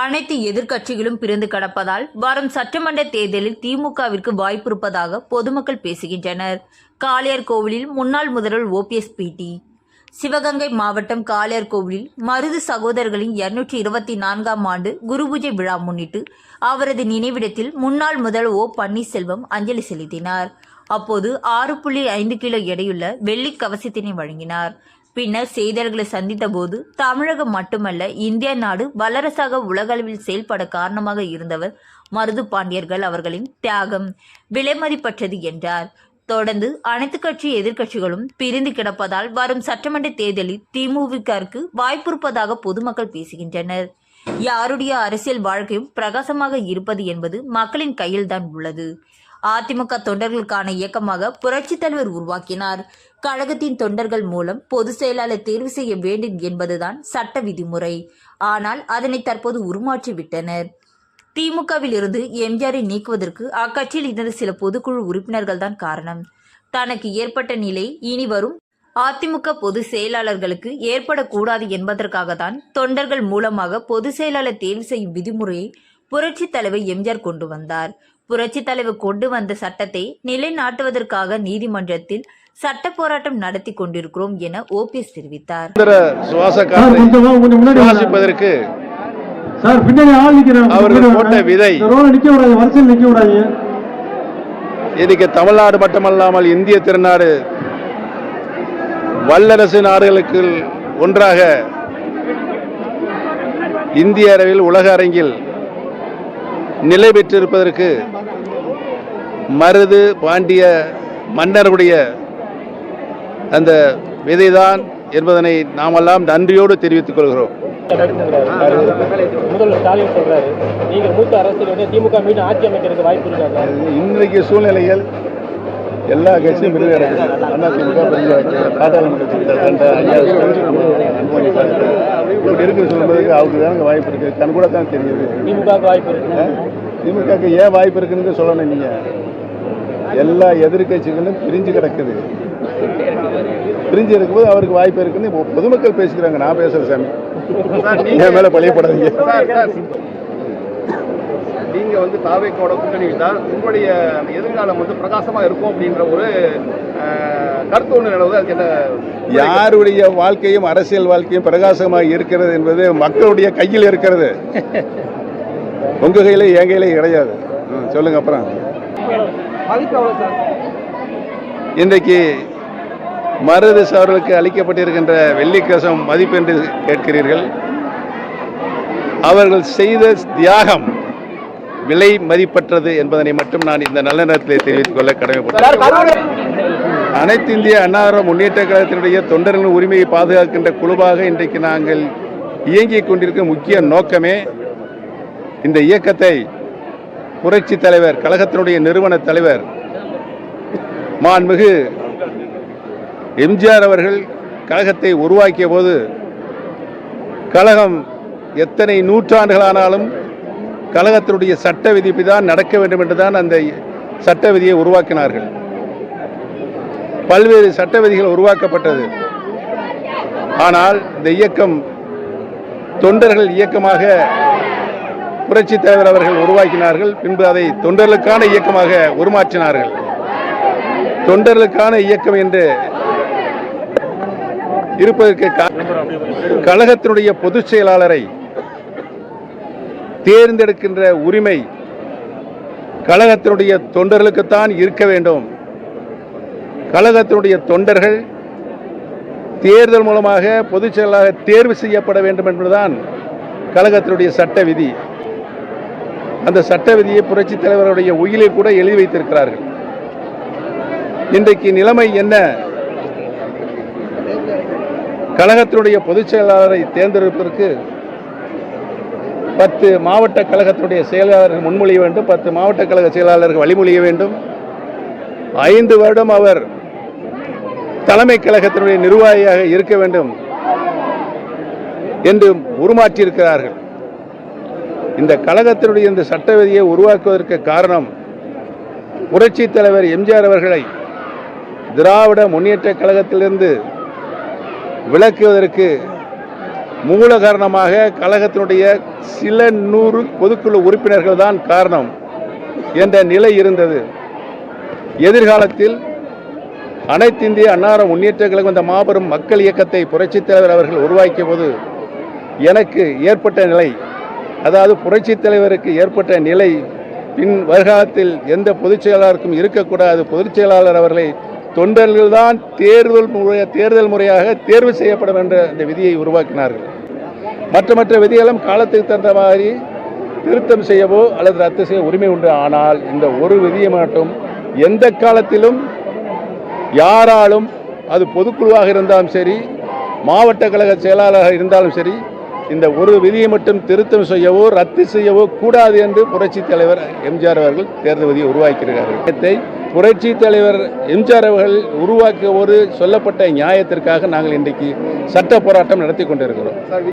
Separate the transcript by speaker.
Speaker 1: அனைத்து எதிர்க்கட்சிகளும் பிரிந்து கிடப்பதால் வரும் சட்டமன்ற தேர்தலில் திமுகவிற்கு வாய்ப்பு இருப்பதாக பொதுமக்கள் பேசுகின்றனர். காளையார் கோவிலில் முன்னாள் முதல்வர் ஓபிஎஸ் பிடி சிவகங்கை மாவட்டம் காளையார் கோவிலில் மருது சகோதரர்களின் இருநூற்றி இருபத்தி நான்காம் ஆண்டு குருபூஜை விழா முன்னிட்டு அவரது நினைவிடத்தில் முன்னாள் முதல்வர் ஓ பன்னீர்செல்வம் அஞ்சலி செலுத்தினார். அப்போது ஆறு புள்ளி ஐந்து கிலோ எடையுள்ள வெள்ளி கவசத்தினை வழங்கினார். பின்னர் செய்தியாளர்களை சந்தித்த போது தமிழகம் மட்டுமல்ல இந்திய நாடு வல்லரசாக உலகளவில் செயல்பட காரணமாக இருந்தவர் மருது பாண்டியர்கள் அவர்களின் தியாகம் விலைமதிப்பற்றது என்றார். தொடர்ந்து அனைத்து கட்சி எதிர்க்கட்சிகளும் பிரிந்து கிடப்பதால் வரும் சட்டமன்ற தேர்தலில் திமுகவிற்கு வாய்ப்பிருப்பதாக பொதுமக்கள் பேசுகின்றனர். யாருடைய அரசியல் வாழ்க்கையும் பிரகாசமாக இருப்பது என்பது மக்களின் கையில்தான் உள்ளது. அதிமுக தொண்டர்களுக்கான இயக்கமாக புரட்சித் தலைவர் உருவாக்கினார். கழகத்தின் தொண்டர்கள் மூலம் பொதுச் செயலாளர் தேர்வு செய்ய வேண்டும் என்பதுதான் சட்ட விதிமுறை. ஆனால் அதனை தற்போது உருமாற்றி விட்டனர் திமுகவில் இருந்து எம்ஜிஆரை நீக்குவதற்கு அக்கட்சியில் இருந்த சில பொதுக்குழு உறுப்பினர்கள் தான் காரணம். தனக்கு ஏற்பட்ட நிலை இனி வரும். அதிமுக பொதுச் செயலாளர்களுக்கு ஏற்படக்கூடாது என்பதற்காக தான் தொண்டர்கள் மூலமாக பொதுச் செயலாளர் தேர்வு செய்யும் விதிமுறையை புரட்சி தலைவர் எம்ஜிஆர் கொண்டு வந்தார். புரட்சித் தலைவர் கொண்டு வந்த சட்டத்தை நிலைநாட்டுவதற்காக நீதிமன்றத்தில் சட்ட போராட்டம் நடத்தி கொண்டிருக்கிறோம் என ஓபிஎஸ் தெரிவித்தார்.
Speaker 2: சுவாசிப்பதற்கு
Speaker 3: சார் பின்னாடி ஆள் நிக்கிறாங்க
Speaker 2: அவர்கள்
Speaker 3: கொஞ்சம்
Speaker 2: போட்ட
Speaker 3: வாங்க.
Speaker 2: விதை.
Speaker 3: இந்த ரோல நிக்க விடாதீங்க வரிசையில் நிக்க விடாதீங்க
Speaker 2: இன்னைக்கு தமிழ்நாடு மட்டுமல்லாமல் இந்திய திருநாடு வல்லரசு நாடுகளுக்கு ஒன்றாக இந்திய அளவில் உலக அரங்கில் நிலை பெற்றிருப்பதற்கு மருது பாண்டிய மன்னர்களுடைய அந்த விதைதான் என்பதனை நாமெல்லாம் நன்றியோடு தெரிவித்துக் கொள்கிறோம்.
Speaker 4: முதல்வர் ஸ்டாலின் சொல்றாரு நீங்க மூத்த அரசியல் வந்து திமுக மீண்டும் ஆட்சி அமைக்கிறதுக்கு வாய்ப்பு இருக்காங்க
Speaker 2: இன்றைக்கு சூழ்நிலைகள் எல்லா கட்சியும் பெரிய அதிமுக பெரிய பாராளுமன்ற இப்படி இருக்கிற சொல்லும்போது அவருக்கு தானங்க வாய்ப்பு இருக்கு. கண் கூட தான் தெரியுது.
Speaker 4: திமுக வாய்ப்பு இருக்கு.
Speaker 2: ஏன் வாய்ப்பு இருக்குன்னு சொல்லணும் நீங்க. எல்லா எதிர்கட்சிகளும் பிரிஞ்சு கிடக்குது. பிரிஞ்சு இருக்கும்போது அவருக்கு வாய்ப்பு இருக்குன்னு பொதுமக்கள் பேசிக்கிறாங்க. நான் பேசுறேன் சாமி. என் மேல பழியப்படாதீங்க
Speaker 5: நீங்க வந்து தாவேக்கோட கூட்டணியில் தான் உங்களுடைய எதிர்காலம் வந்து பிரகாசமா இருக்கும் அப்படின்ற ஒரு கருத்து ஒன்று நிலவுது. அதுக்கு என்ன
Speaker 2: யாருடைய வாழ்க்கையும் அரசியல் வாழ்க்கையும் பிரகாசமாக இருக்கிறது என்பது மக்களுடைய கையில் இருக்கிறது. உங்க கையில என் கையில கிடையாது. சொல்லுங்க அப்புறம். இன்றைக்கு மருது அவர்களுக்கு அளிக்கப்பட்டிருக்கின்ற வெள்ளிக்கசம் மதிப்பென்று கேட்கிறீர்கள். அவர்கள் செய்த தியாகம் விலை மதிப்பற்றது என்பதனை மட்டும் நான் இந்த நல்ல நேரத்தில் தெரிவித்துக் கொள்ள கடமைப்பட்டேன் அனைத்து இந்திய அன்னார முன்னேற்ற கழகத்தினுடைய தொண்டர்களின் உரிமையை பாதுகாக்கின்ற குழுவாக இன்றைக்கு நாங்கள் இயங்கிக் கொண்டிருக்கும் முக்கிய நோக்கமே இந்த இயக்கத்தை புரட்சி தலைவர் கழகத்தினுடைய நிறுவன தலைவர் மாண்புமிகு எம்ஜிஆர் அவர்கள் கழகத்தை உருவாக்கிய போது கழகம் எத்தனை நூற்றாண்டுகளானாலும் கழகத்தினுடைய சட்ட விதிப்பு தான் நடக்க வேண்டும் என்றுதான் அந்த சட்ட விதியை உருவாக்கினார்கள். பல்வேறு சட்ட விதிகள் உருவாக்கப்பட்டது. ஆனால் இந்த இயக்கம் தொண்டர்கள் இயக்கமாக புரட்சி தலைவர் அவர்கள் உருவாக்கினார்கள். பின்பு அதை தொண்டர்களுக்கான இயக்கமாக உருமாற்றினார்கள். தொண்டர்களுக்கான இயக்கம் என்று இருப்பதற்கு கழகத்தினுடைய பொதுச் செயலாளரை தேர்ந்தெடுக்கின்ற உரிமை கழகத்தினுடைய தொண்டர்களுக்குத்தான் இருக்க வேண்டும். கழகத்தினுடைய தொண்டர்கள் தேர்தல் மூலமாக பொதுச் செயலாளராக தேர்வு செய்யப்பட வேண்டும் என்பதுதான் கழகத்தினுடைய சட்ட விதி. அந்த சட்ட விதியை புரட்சித் தலைவருடைய உயிலில் கூட எழுதி வைத்திருக்கிறார்கள். இன்றைக்கு நிலைமை என்ன? கழகத்தினுடைய பொதுச் செயலாளரை தேர்ந்தெடுப்பதற்கு பத்து மாவட்ட கழகத்துடைய செயலாளர்கள் முன்மொழிய வேண்டும் பத்து மாவட்ட கழக செயலாளர்கள் வழிமொழிய வேண்டும். ஐந்து வருடம் அவர் தலைமை கழகத்தினுடைய நிர்வாகியாக இருக்க வேண்டும் என்று உருமாற்றியிருக்கிறார்கள். இந்த கழகத்தினுடைய இந்த சட்ட விதியை உருவாக்குவதற்கு காரணம் புரட்சி தலைவர் எம்ஜிஆர் அவர்களை திராவிட முன்னேற்ற கழகத்திலிருந்து விலக்குவதற்கு மூல காரணமாக கழகத்தினுடைய சில நூறு பொதுக்குழு உறுப்பினர்கள் தான் காரணம் என்ற நிலை இருந்தது. எதிர்காலத்தில் அனைத்திந்திய அன்னார முன்னேற்ற கழகம் இந்த மாபெரும் மக்கள் இயக்கத்தை புரட்சித் தலைவர் அவர்கள் உருவாக்கிய போது எனக்கு ஏற்பட்ட நிலை அதாவது புரட்சித் தலைவருக்கு ஏற்பட்ட நிலை பின் வருகாலத்தில் எந்த பொதுச் செயலாளருக்கும் இருக்கக்கூடாது பொதுச் செயலாளர் அவர்களை தொண்டர்கள் தான் தேர்தல் முறைய தேர்தல் முறையாக தேர்வு செய்யப்படும் என்ற இந்த விதியை உருவாக்கினார்கள். மற்ற மற்ற விதிகளும் காலத்துக்கு தகுந்த மாதிரி திருத்தம் செய்யவோ அல்லது ரத்து செய்ய உரிமை உண்டு. ஆனால் இந்த ஒரு விதியை மட்டும் எந்த காலத்திலும் யாராலும் அது பொதுக்குழுவாக இருந்தாலும் சரி மாவட்ட கழக செயலாளராக இருந்தாலும் சரி இந்த ஒரு விதியை மட்டும் திருத்தம் செய்யவோ ரத்து செய்யவோ கூடாது என்று புரட்சித் தலைவர் எம்ஜிஆர் அவர்கள் தேர்தல் விதியை உருவாக்கியிருக்கிறார்கள். புரட்சி தலைவர் எம்ஜிஆர் அவர்கள் உருவாக்கிய ஒரு சொல்லப்பட்ட நியாயத்திற்காக நாங்கள் இன்றைக்கு சட்ட போராட்டம் நடத்தி கொண்டிருக்கிறோம்.